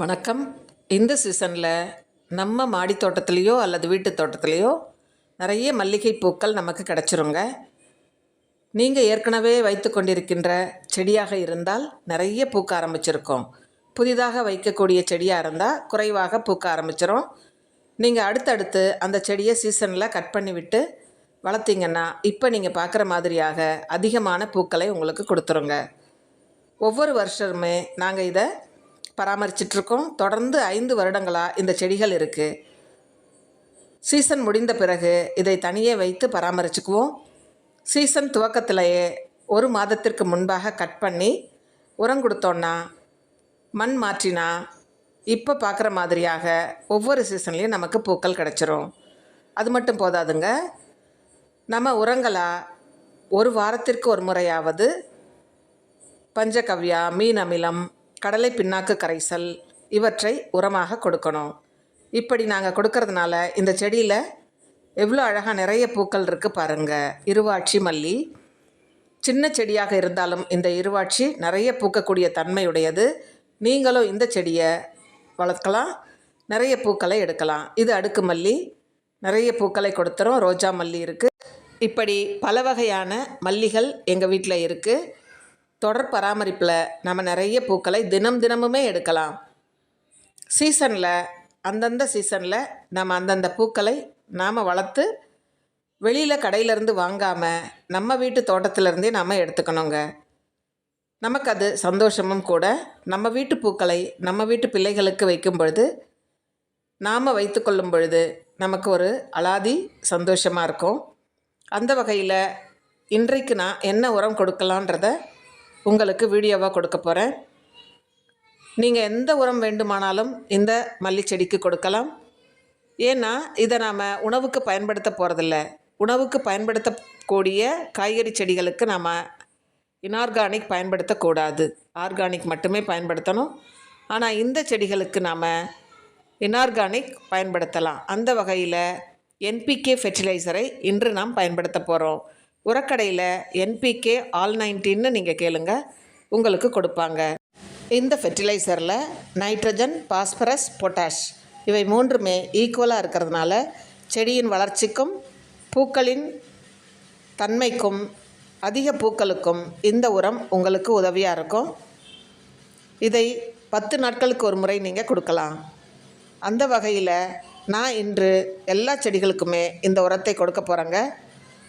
வணக்கம். இந்த சீசனில் நம்ம மாடி தோட்டத்துலேயோ அல்லது வீட்டு தோட்டத்துலேயோ நிறைய மல்லிகை பூக்கள் நமக்கு கிடச்சிருங்க. நீங்கள் ஏற்கனவே வைத்து கொண்டிருக்கின்ற செடியாக இருந்தால் நிறைய பூக்க ஆரம்பிச்சிருக்கோம். புதிதாக வைக்கக்கூடிய செடியாக இருந்தால் குறைவாக பூக்க ஆரம்பிச்சிரும். நீங்கள் அடுத்தடுத்து அந்த செடியை சீசனில் கட் பண்ணி விட்டு இப்போ நீங்கள் பார்க்குற மாதிரியாக அதிகமான பூக்களை உங்களுக்கு கொடுத்துருங்க. ஒவ்வொரு வருஷமுமே நாங்கள் இதை பராமரிச்சிட்ருக்கோம். தொடர்ந்து ஐந்து வருடங்களாக இந்த செடிகள் இருக்குது சீசன் முடிந்த பிறகு இதை தனியே வைத்து பராமரிச்சுக்குவோம். சீசன் துவக்கத்திலேயே ஒரு மாதத்திற்கு முன்பாக கட் பண்ணி உரம் கொடுத்தோன்னா மண் மாற்றினா இப்போ பார்க்குற மாதிரியாக ஒவ்வொரு சீசன்லேயும் நமக்கு பூக்கள் கிடச்சிரும். அது மட்டும் போதாதுங்க. நம்ம உரங்களாக ஒரு வாரத்திற்கு ஒரு முறையாவது பஞ்சகவ்யா மீன் அமிலம் கடலை பின்னாக்கு கரைசல் இவற்றை உரமாக கொடுக்கணும். இப்படி நாங்கள் கொடுக்கறதுனால இந்த செடியில் எவ்வளோ அழகாக நிறைய பூக்கள் இருக்குது பாருங்கள் இருவாட்சி மல்லி. சின்ன செடியாக இருந்தாலும் இந்த இருவாட்சி நிறைய பூக்கக்கூடிய தன்மையுடையது. நீங்களும் இந்த செடியை வளர்க்கலாம். நிறைய பூக்களை எடுக்கலாம். இது அடுக்கு மல்லி. நிறைய பூக்களை கொடுத்துரும். ரோஜா மல்லி இருக்குது இப்படி பல வகையான மல்லிகள் எங்கள் வீட்டில் இருக்குது தொடர் பராமரிப்பில் நம்ம நிறைய பூக்களை தினம் தினமுமே எடுக்கலாம். சீசனில் அந்தந்த சீசனில் நம்ம அந்தந்த பூக்களை நாம் வளர்த்து வெளியில் கடையிலேருந்து வாங்காமல் நம்ம வீட்டு தோட்டத்திலேருந்தே நாம் எடுத்துக்கணுங்க. நமக்கு அது சந்தோஷமும் கூட. நம்ம வீட்டு பூக்களை நம்ம வீட்டு பிள்ளைகளுக்கு வைக்கும் பொழுது நாம் வைத்துக்கொள்ளும் பொழுது நமக்கு ஒரு அலாதி சந்தோஷமாக இருக்கும். அந்த வகையில் இன்றைக்கு நான் என்ன உரம் கொடுக்கலான்றத உங்களுக்கு வீடியோவாக கொடுக்க போகிறேன் நீங்கள் எந்த உரம் வேண்டுமானாலும் இந்த மல்லிச்செடிக்கு கொடுக்கலாம். ஏன்னா இதை நாம் உணவுக்கு பயன்படுத்த போகிறதில்ல உணவுக்கு பயன்படுத்தக்கூடிய காய்கறி செடிகளுக்கு நாம் இன்ஆர்கானிக் பயன்படுத்தக்கூடாது. ஆர்கானிக் மட்டுமே பயன்படுத்தணும். ஆனால் இந்த செடிகளுக்கு நாம் இன்ஆர்கானிக் பயன்படுத்தலாம். அந்த வகையில் என்பிகே ஃபெர்டிலைசரை இன்று நாம் பயன்படுத்த போகிறோம் உரக்கடையில் என்பிகே ஆல் நைன்டீன்னு நீங்கள் கேளுங்க. உங்களுக்கு கொடுப்பாங்க. இந்த ஃபெர்டிலைசரில் நைட்ரஜன் பாஸ்பரஸ் பொட்டாஷ் இவை மூன்றுமே ஈக்குவலாக இருக்கிறதுனால செடியின் வளர்ச்சிக்கும் பூக்களின் தன்மைக்கும் அதிக பூக்களுக்கும் இந்த உரம் உங்களுக்கு உதவியாக இருக்கும். இதை பத்து நாட்களுக்கு ஒரு முறை நீங்கள் கொடுக்கலாம். அந்த வகையில் நான் இன்று எல்லா செடிகளுக்குமே இந்த உரத்தை கொடுக்க போகிறேங்க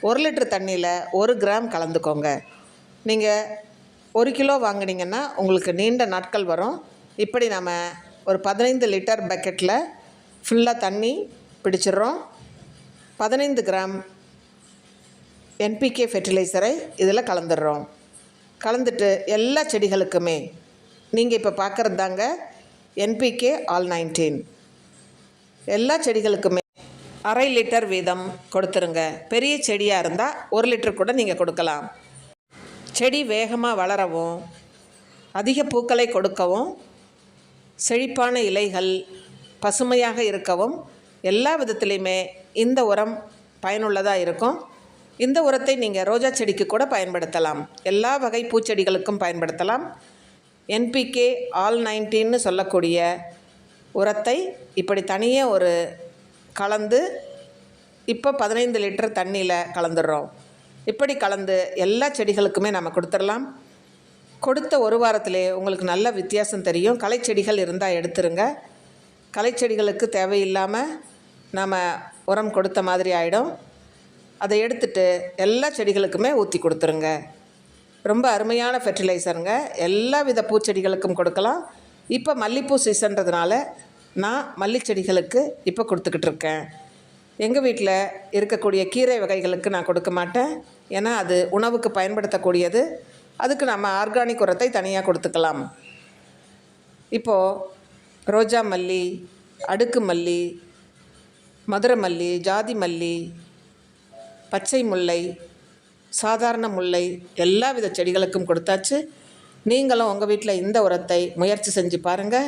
ஒரு லிட்டர் தண்ணியில் ஒரு கிராம் கலந்துக்கோங்க. நீங்கள் ஒரு கிலோ வாங்கினீங்கன்னா உங்களுக்கு நீண்ட நாட்கள் வரும். இப்படி நம்ம ஒரு பதினைந்து லிட்டர் பக்கெட்டில் ஃபுல்லாக தண்ணி பிடிச்சிடுறோம். பதினைந்து கிராம் என்பிகே ஃபெர்டிலைசரை இதில் கலந்துடுறோம். கலந்துட்டு எல்லா செடிகளுக்குமே நீங்கள் இப்போ பார்க்குறது தாங்க என்பிகே ஆல் நைன்டீன் எல்லா செடிகளுக்குமே அரை லிட்டர் வீதம் கொடுத்துருங்க. பெரிய செடியாக இருந்தால் ஒரு லிட்டர் கூட நீங்கள் கொடுக்கலாம். செடி வேகமாக வளரவும் அதிக பூக்களை கொடுக்கவும் செழிப்பான இலைகள் பசுமையாக இருக்கவும் எல்லா விதத்துலேயுமே இந்த உரம் பயனுள்ளதாக இருக்கும். இந்த உரத்தை நீங்கள் ரோஜா செடிக்கு கூட பயன்படுத்தலாம். எல்லா வகை பூச்செடிகளுக்கும் பயன்படுத்தலாம். என்பிகே ஆல் நைன்டீன்னு சொல்லக்கூடிய உரத்தை இப்படி தனியே ஒரு கலந்து இப்போ பதினைந்து லிட்டர் தண்ணியில் கலந்துடுறோம். இப்படி கலந்து எல்லா செடிகளுக்குமே நம்ம கொடுத்துடலாம். கொடுத்த ஒரு வாரத்திலே உங்களுக்கு நல்ல வித்தியாசம் தெரியும். களைச்செடிகள் இருந்தால் எடுத்துருங்க. களைச்செடிகளுக்கு தேவையில்லாமல் நாம் உரம் கொடுத்த மாதிரி ஆகிடும் அதை எடுத்துட்டு எல்லா செடிகளுக்குமே ஊற்றி கொடுத்துருங்க. ரொம்ப அருமையான ஃபெர்டிலைசருங்க எல்லா வித பூச்செடிகளுக்கும் கொடுக்கலாம். இப்போ மல்லிப்பூ சீசன்றதுனால நான் மல்லி செடிகளுக்கு இப்போ கொடுத்துக்கிட்டு இருக்கேன் எங்கள் வீட்டில் இருக்கக்கூடிய கீரை வகைகளுக்கு நான் கொடுக்க மாட்டேன். ஏன்னா அது உணவுக்கு பயன்படுத்தக்கூடியது. அதுக்கு நம்ம ஆர்கானிக் உரத்தை தனியாக கொடுத்துக்கலாம். இப்போது ரோஜா மல்லி அடுக்கு மல்லி மதுரை மல்லி ஜாதி மல்லி பச்சை முல்லை சாதாரண முல்லை எல்லா வித செடிகளுக்கும் கொடுத்தாச்சு. நீங்களும் உங்கள் வீட்டில் இந்த உரத்தை முயற்சி செஞ்சு பாருங்கள்